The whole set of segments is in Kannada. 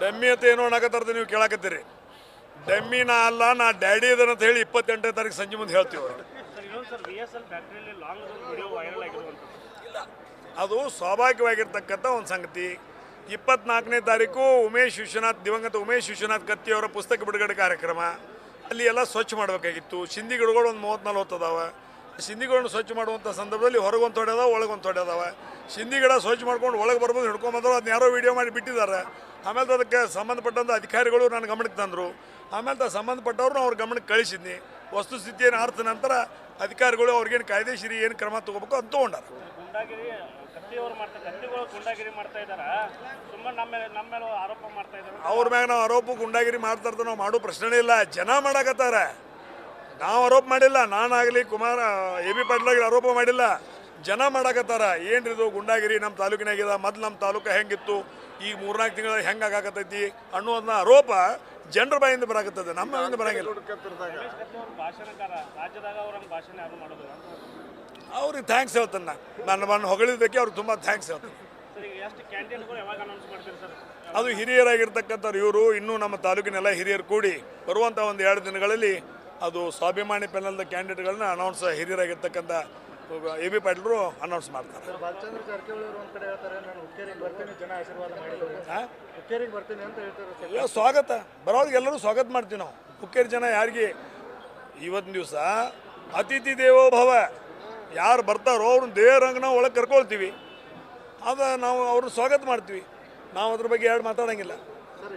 ಡಮ್ಮಿ ಅಂತ ಏನೋ ಅನ್ನಕತ್ತಾರ್ದು ನೀವು ಕೇಳಾಕತ್ತೀರಿ. ಡಮ್ಮಿ ನಾ ಅಲ್ಲ ನಾ ಡ್ಯಾಡಿ ಇದನ್ನ ಅಂತ ಹೇಳಿ ಇಪ್ಪತ್ತೆಂಟನೇ ತಾರೀಕು ಸಂಜೆ ಮುಂದೆ ಹೇಳ್ತೀವಿ ಅದು ಸ್ವಾಭಾವಿಕವಾಗಿರ್ತಕ್ಕಂಥ ಒಂದು ಸಂಗತಿ. ಇಪ್ಪತ್ನಾಲ್ಕನೇ ತಾರೀಕು ಉಮೇಶ್ ವಿಶ್ವನಾಥ್ ದಿವಂಗತ ಉಮೇಶ್ ವಿಶ್ವನಾಥ್ ಕತ್ತಿಯವರ ಪುಸ್ತಕ ಬಿಡುಗಡೆ ಕಾರ್ಯಕ್ರಮ. ಅಲ್ಲಿ ಎಲ್ಲ ಸ್ವಚ್ಛ ಮಾಡಬೇಕಾಗಿತ್ತು. ಸಿಂಧಿ ಗಿಡಗಳು ಒಂದು ಮೂವತ್ತ್ ನಲ್ವತ್ತು ಅದಾವ. ಸಿಂಧಿಗಳನ್ನು ಸ್ವಚ್ಛ ಮಾಡುವಂಥ ಸಂದರ್ಭದಲ್ಲಿ ಹೊರಗೊಂದು ತೊಡೆ ಅದಾವ ಒಳಗೊಂದು ತೊಡೆ ಅದಾವ. ಸಿಂಧಿ ಗಿಡ ಸ್ವಚ್ಛ ಮಾಡ್ಕೊಂಡು ಒಳಗೆ ಬರ್ಬೋದು ಹಿಡ್ಕೊಂಬಂದ್ರು ಅದನ್ನ ಯಾರೋ ವಿಡಿಯೋ ಮಾಡಿ ಬಿಟ್ಟಿದ್ದಾರೆ. ಆಮೇಲೆ ಅದಕ್ಕೆ ಸಂಬಂಧಪಟ್ಟಂಥ ಅಧಿಕಾರಿಗಳು ನನ್ನ ಗಮನಕ್ಕೆ ತಂದರು. ಆಮೇಲೆ ಸಂಬಂಧಪಟ್ಟವ್ರನ್ನ ಅವ್ರ ಗಮನಕ್ಕೆ ಕಳಿಸಿದ್ನಿ. ವಸ್ತುಸ್ಥಿತಿಯನ್ನು ಆರ್ತ ನಂತರ ಅಧಿಕಾರಿಗಳು ಅವ್ರಿಗೇನು ಕಾಯ್ದೆಶೀರಿ ಏನು ಕ್ರಮ ತಗೋಬೇಕು ಅಂತ ತೊಗೊಂಡಾರ. ಅವ್ರ ಮ್ಯಾಗ ನಾವು ಆರೋಪ ಗುಂಡಾಗಿರಿ ಮಾಡ್ತಾ ನಾವು ಮಾಡೋ ಪ್ರಶ್ನೆ ಇಲ್ಲ. ಜನ ಮಾಡಕತ್ತಾರ. ನಾವು ಆರೋಪ ಮಾಡಿಲ್ಲ ನಾನಾಗಲಿ ಕುಮಾರ, ಎ ಬಿ ಪಾಟೀಲಾಗಲಿ ಆರೋಪ ಮಾಡಿಲ್ಲ. ಜನ ಮಾಡಾಕತ್ತಾರ. ಏನ್ರಿ ಇದು ಗುಂಡಾಗಿರಿ ನಮ್ಮ ತಾಲೂಕಿನಾಗಿದೆ ಮೊದ್ಲು ನಮ್ಮ ತಾಲೂಕು ಹೆಂಗಿತ್ತು? ಈಗ ಮೂರ್ನಾಲ್ಕು ತಿಂಗಳ ಹೆಂಗೆ ಆಗಾಕತ್ತೈತಿ ಅನ್ನೋದನ್ನ ಆರೋಪ ಜನರ ಬಾಯಿಂದ ಬರಾಕತ್ತದೆ, ನಮ್ಮ ಬಾಯಿಂದ ಬರಂಗಿಲ್ಲ. ಅವ್ರಿಗೆ ಥ್ಯಾಂಕ್ಸ್ ಹೇಳ್ತಾನೆ ನಾನು. ನನ್ನ ಹೊಗಳಿದ್ದಕ್ಕೆ ಅವ್ರಿಗೆ ತುಂಬ ಥ್ಯಾಂಕ್ಸ್ ಹೇಳ್ತಾನೆ. ಅದು ಹಿರಿಯರಾಗಿರ್ತಕ್ಕಂಥವ್ರು ಇವರು, ಇನ್ನೂ ನಮ್ಮ ತಾಲೂಕಿನೆಲ್ಲ ಹಿರಿಯರು ಕೂಡಿ ಬರುವಂಥ ಒಂದು ಎರಡು ದಿನಗಳಲ್ಲಿ ಅದು ಸ್ವಾಭಿಮಾನಿ ಪೆನಲ್ದ ಕ್ಯಾಂಡಿಡೇಟ್ಗಳನ್ನ ಅನೌನ್ಸ್ ಹಿರಿಯರಾಗಿರ್ತಕ್ಕಂಥ ಎ ಬಿ ಪಾಟೀಲರು ಅನೌನ್ಸ್ ಮಾಡ್ತಾರೆ. ಇಲ್ಲ ಸ್ವಾಗತ. ಬರೋರಿಗೆ ಎಲ್ಲರೂ ಸ್ವಾಗತ ಮಾಡ್ತೀವಿ ನಾವು. ಹುಕ್ಕೇರಿ ಜನ ಯಾರಿಗೆ? ಇವತ್ತಿನ ದಿವಸ ಅತಿಥಿ ದೇವೋ ಭವ ಯಾರು ಬರ್ತಾರೋ ಅವ್ರನ್ನ ದೇವರಂಗನ ನಾವು ಒಳಗೆ ಕರ್ಕೊಳ್ತೀವಿ. ಅದು ನಾವು ಅವ್ರನ್ನ ಸ್ವಾಗತ ಮಾಡ್ತೀವಿ. ನಾವು ಅದ್ರ ಬಗ್ಗೆ ಎರಡು ಮಾತಾಡೋಂಗಿಲ್ಲ.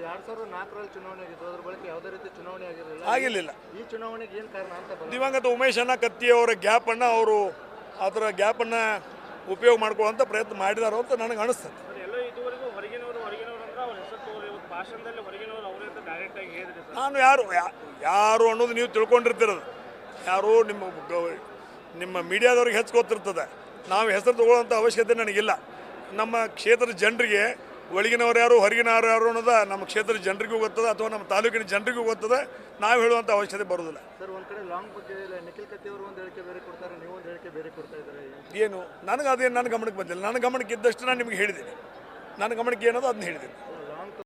ಎರಡ್ ಸಾವಿರದ ನಾಲ್ಕರಲ್ಲಿ ಚುನಾವಣೆ ಆಗಿತ್ತು. ಅದ್ರ ಬಳಿಕ ಯಾವುದೇ ರೀತಿ ಚುನಾವಣೆ ಆಗಿರಲಿಲ್ಲ. ಆಗಿರಲಿಲ್ಲ. ಈ ಚುನಾವಣೆಗೆ ಏನು ಕಾರಣ ಅಂತ ಉಮೇಶ್ ದಿವಂಗತ ಉಮೇಶಣ್ಣ ಕತ್ತಿ ಅವರ ಗ್ಯಾಪನ್ನು ಅವರು ಅದರ ಗ್ಯಾಪನ್ನು ಉಪಯೋಗ ಮಾಡ್ಕೊಳ್ಳುವಂತ ಪ್ರಯತ್ನ ಮಾಡಿದಾರೋ ಅಂತ ನನಗೆ ಅನಿಸ್ತದೆ. ಎಲ್ಲೋ ಇದುವರೆಗೂ ಹೊರಗಿನವರು ಹೊರಗಿನವರು ಅಂದ್ರೆ ಅವ್ರ ಹೆಸರು ತಗೋರಿ ಇವತ್ತು ಭಾಷಣದಲ್ಲಿ ಹೊರಗಿನವರು ಅವರೇ ಅಂತ ಡೈರೆಕ್ಟ್ ಆಗಿ ಹೇಳಿದ್ರಿ ಸರ್. ನಾನು ಯಾರು ಯಾ- ಯಾರು ಅನ್ನೋದು ನೀವು ತಿಳ್ಕೊಂಡಿರ್ತಿರೋದು. ಯಾರು ನಿಮ್ಮ ಗ- ನಿಮ್ಮ ಮೀಡಿಯಾದವ್ರಿಗೆ ಹೆಚ್ಚು ಗೊತ್ತಿರ್ತದೆ ನಾವು ಹೆಸರು ತಗೊಳ್ಳೋಂಥ ಅವಶ್ಯಕತೆ ನನಗಿಲ್ಲ. ನಮ್ಮ ಕ್ಷೇತ್ರದ ಜನರಿಗೆ ಒಳಗಿನವ್ರು ಯಾರು ಹೊರಗಿನವ್ರು ಯಾರು ಅನ್ನೋದು ನಮ್ಮ ಕ್ಷೇತ್ರದ ಜನರಿಗೂ ಗೊತ್ತದೆ ಅಥವಾ ನಮ್ಮ ತಾಲೂಕಿನ ಜನರಿಗೂ ಗೊತ್ತದೆ. ನಾವು ಹೇಳುವಂಥ ಅವಶ್ಯಕತೆ ಬರೋದಿಲ್ಲ ಸರ್ ಒಂದು ಕಡೆ ಲಾಂಗ್ ಬಗ್ಗೆ ನಿಖಿಲ್ ಕತ್ತಿಯವರು ಒಂದು ಹೇಳಿಕೆ ಬೇರೆ ಕೊಡ್ತಾರೆ ನೀವು ಒಂದು ಹೇಳಿಕೆ ಬೇರೆ ಕೊಡ್ತಾ ಇದ್ದಾರೆ ಏನು? ನನಗೆ ಅದೇನು ನನ್ನ ಗಮನಕ್ಕೆ ಬಂದಿಲ್ಲ. ನನ್ನ ಗಮನಕ್ಕೆ ಇದ್ದಷ್ಟು ನಾನು ನಿಮಗೆ ಹೇಳಿದ್ದೀನಿ. ನನ್ನ ಗಮನಕ್ಕೆ ಏನೋ ಅದನ್ನ ಹೇಳಿದ್ದೀನಿ.